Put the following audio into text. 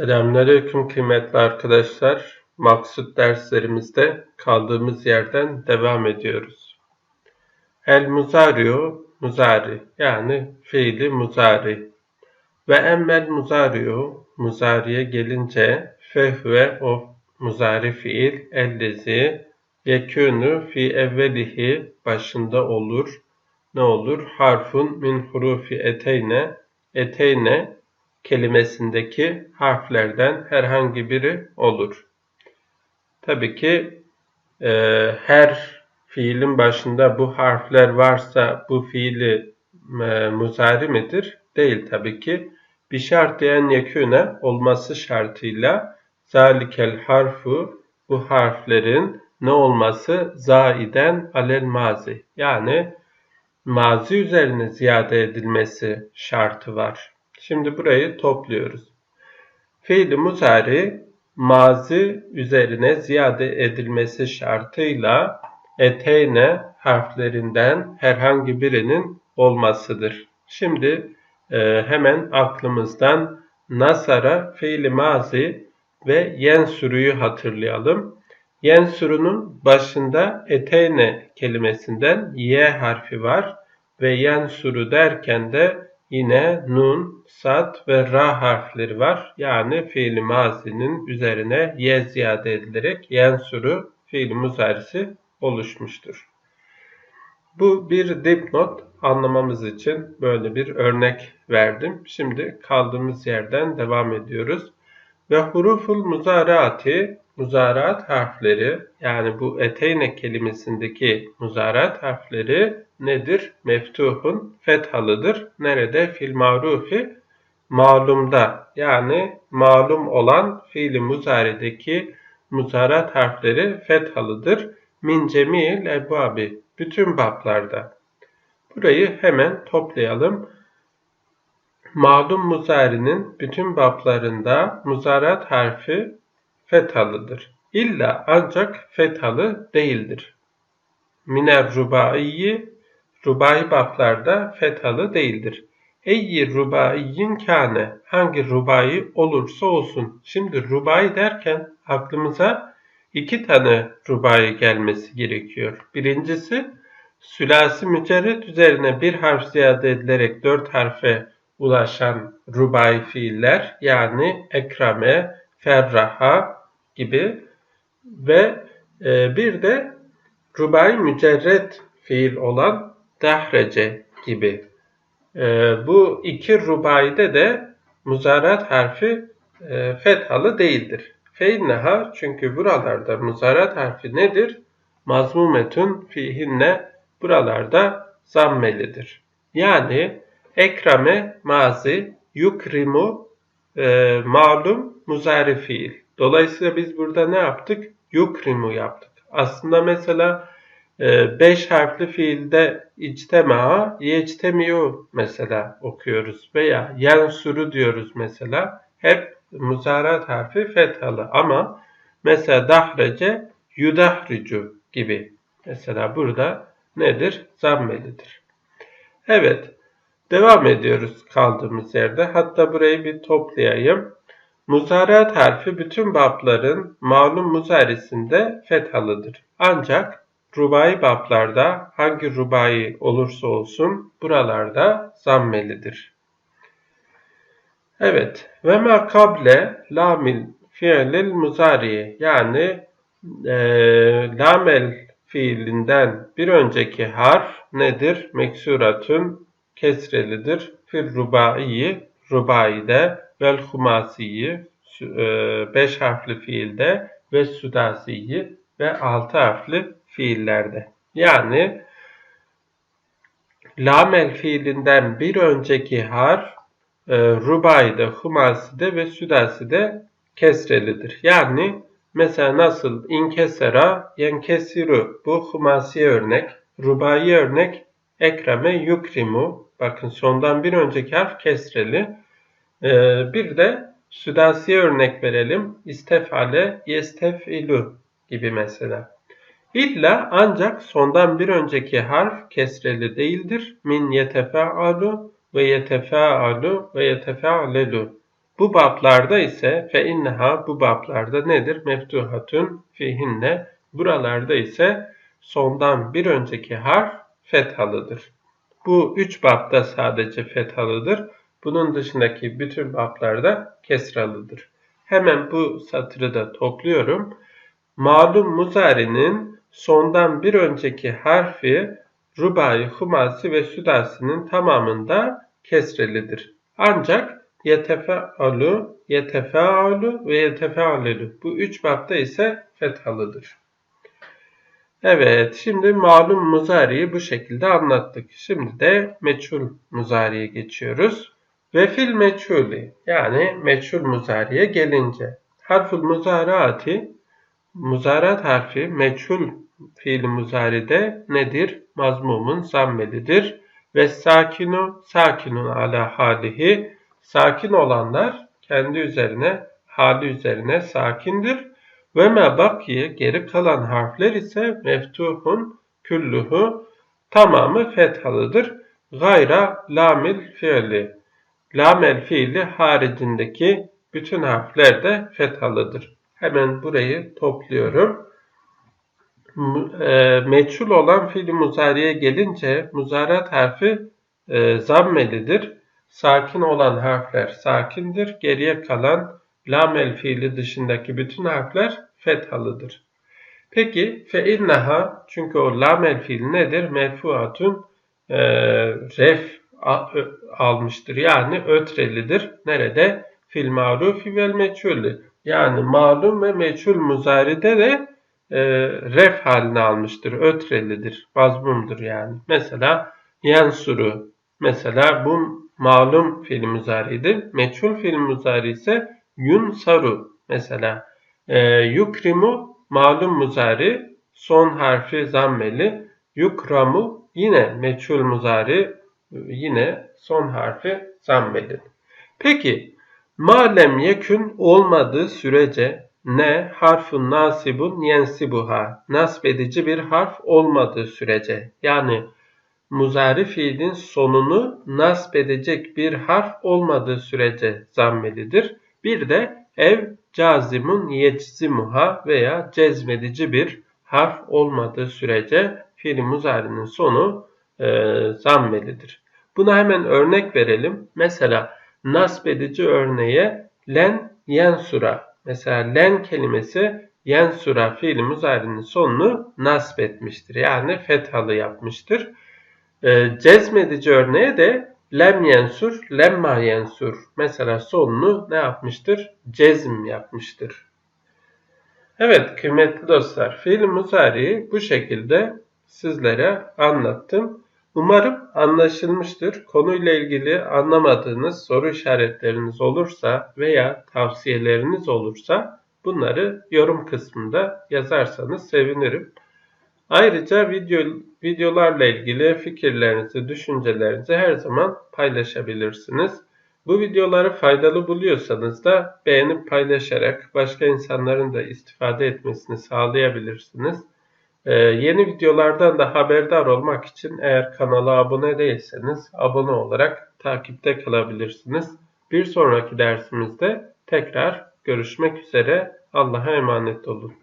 Selamünaleyküm kıymetli arkadaşlar. Maksut derslerimizde kaldığımız yerden devam ediyoruz. El muzariu, muzari yani fiili muzari. Ve emmel muzariu, muzariye gelince fehve o muzari fiil ellezi yekûnü fi evvelihi başında olur. Ne olur? Harfun min hurufi eteyne, eteyne kelimesindeki harflerden herhangi biri olur. Tabii ki e, her fiilin başında bu harfler varsa bu fiili e, muzari midir? Değil tabii ki. Bir şart diyen yekûne olması şartıyla zalikel harfu bu harflerin ne olması zaiden alel mazi yani mazi üzerine ziyade edilmesi şartı var. Şimdi burayı topluyoruz. Fiil-i muzari mazi üzerine ziyade edilmesi şartıyla eteyne harflerinden herhangi birinin olmasıdır. Şimdi e, hemen aklımızdan nasara fiili mazi ve yensuruyu hatırlayalım. Yensurunun başında eteyne kelimesinden y harfi var ve yensuru derken de yine nun, sat ve ra harfleri var. Yani fiil mazinin üzerine ye ziyade edilerek yensuru fiil muzarisi oluşmuştur. Bu bir dipnot anlamamız için böyle bir örnek verdim. Şimdi kaldığımız yerden devam ediyoruz. Ve huruful muzaraati muzaraat harfleri yani bu eteyne kelimesindeki muzaraat harfleri nedir? Meftuhun fethalıdır. Nerede? Fil marufi malumda yani malum olan fiili muzarideki muzarat harfleri fethalıdır. Min cemil ebabi bütün bablarda. Burayı hemen toplayalım. Malum muzarinin bütün bablarında muzarat harfi fethalıdır. İlla ancak fethalı değildir. Miner rubaiyi rubai baplarda fethalı değildir. Eyyi rubaiyin kâne hangi rubai olursa olsun. Şimdi rubai derken aklımıza iki tane rubai gelmesi gerekiyor. Birincisi sülasi mücerret üzerine bir harf ziyade edilerek dört harfe ulaşan rubai fiiller yani ekrame, ferraha, gibi ve e, bir de rubai mücerret fiil olan dahrece gibi. E, bu iki rubayde de muzarat harfi e, fethalı değildir. Feinneha çünkü buralarda muzarat harfi nedir? Mazmumetun fihinne buralarda zammelidir. Yani ekrame mazi yukrimu e, malum muzari fiil. Dolayısıyla biz burada ne yaptık? Yukrimu yaptık. Aslında mesela e, beş harfli fiilde içtema, yectemiyu mesela okuyoruz. Veya yansuru diyoruz mesela. Hep muzarat harfi fethalı ama mesela dahrece yudahricu gibi. Mesela burada nedir? Zammelidir. Evet. Devam ediyoruz kaldığımız yerde. Hatta burayı bir toplayayım. Muzarat harfi bütün babların malum muzarisinde fethalıdır. Ancak rubai bablarda hangi rubai olursa olsun buralarda zammelidir. Evet. Ve ma kable lamil fiilil muzari yani e, lamel fiilinden bir önceki harf nedir? Meksuratun kesrelidir. Fil rubaiyi rubaide vel humasiyi 5 e, harfli fiilde ve sudasiyi ve 6 harfli fiillerde. Yani lamel fiilinden bir önceki harf e, rubayda, humaside ve sudaside kesrelidir. Yani mesela nasıl inkesera, yenkesiru bu humasi örnek, rubai örnek ekreme yukrimu. Bakın sondan bir önceki harf kesreli. Ee, bir de südasiye örnek verelim. İstefale, yestefilu gibi mesela. İlla ancak sondan bir önceki harf kesreli değildir. Min yetefealu ve yetefealu ve yetefealelu. Bu bablarda ise fe inneha bu bablarda nedir? Meftuhatun fihinne. Buralarda ise sondan bir önceki harf fethalıdır. Bu üç babda sadece fethalıdır. Bunun dışındaki bütün bablarda kesralıdır. Hemen bu satırı da topluyorum. Malum muzarinin sondan bir önceki harfi rubai, humasi ve südasinin tamamında kesrelidir. Ancak yetefealu, yetefealu ve yetefealelu bu üç babda ise fethalıdır. Evet, şimdi malum muzariyi bu şekilde anlattık. Şimdi de meçhul muzariye geçiyoruz. Ve fil meçhuli yani meçhul muzariye gelince harful muzaraati muzarat harfi meçhul fiil muzaride nedir? Mazmumun zammelidir. Ve sakinu sakinun ala halihi sakin olanlar kendi üzerine hali üzerine sakindir. Ve me bakiye geri kalan harfler ise meftuhun külluhu tamamı fethalıdır. Gayra lamil fiili. Lamel fiili haricindeki bütün harfler de fethalıdır. Hemen burayı topluyorum. E, meçhul olan fiili muzariye gelince muzarat harfi e, zammelidir. Sakin olan harfler sakindir. Geriye kalan lamel fiili dışındaki bütün harfler fethalıdır. Peki fe çünkü o lamel fiili nedir? Merfuatun e, ref almıştır. Yani ötrelidir. Nerede? Fil marufi vel meçhulü. Yani malum ve meçhul muzaride de e, ref halini almıştır. Ötrelidir. Mazmumdur yani. Mesela yansuru. Mesela bu malum fiil muzaridir. Meçhul fiil muzari ise yunsaru. Mesela e, yukrimu malum muzari son harfi zammeli. Yukramu yine meçhul muzari yine son harfi zammeli. Peki malem yekün olmadığı sürece ne harfun nasibun yensibuha nasb edici bir harf olmadığı sürece yani muzari fiilin sonunu nasb edecek bir harf olmadığı sürece zammelidir. Bir de ev cazimun yeczimuha veya cezmedici bir harf olmadığı sürece fiil muzarinin sonu e, zammelidir. Buna hemen örnek verelim. Mesela nasb edici örneğe len yensura. Mesela len kelimesi yensura fiili muzarinin sonunu nasb etmiştir. Yani fethalı yapmıştır. E, cezmedici örneğe de lem yensur, lemma yensur. Mesela sonunu ne yapmıştır? Cezm yapmıştır. Evet kıymetli dostlar, fiil muzari bu şekilde sizlere anlattım. Umarım anlaşılmıştır. Konuyla ilgili anlamadığınız soru işaretleriniz olursa veya tavsiyeleriniz olursa bunları yorum kısmında yazarsanız sevinirim. Ayrıca video, videolarla ilgili fikirlerinizi, düşüncelerinizi her zaman paylaşabilirsiniz. Bu videoları faydalı buluyorsanız da beğenip paylaşarak başka insanların da istifade etmesini sağlayabilirsiniz. Ee, yeni videolardan da haberdar olmak için eğer kanala abone değilseniz abone olarak takipte kalabilirsiniz. Bir sonraki dersimizde tekrar görüşmek üzere. Allah'a emanet olun.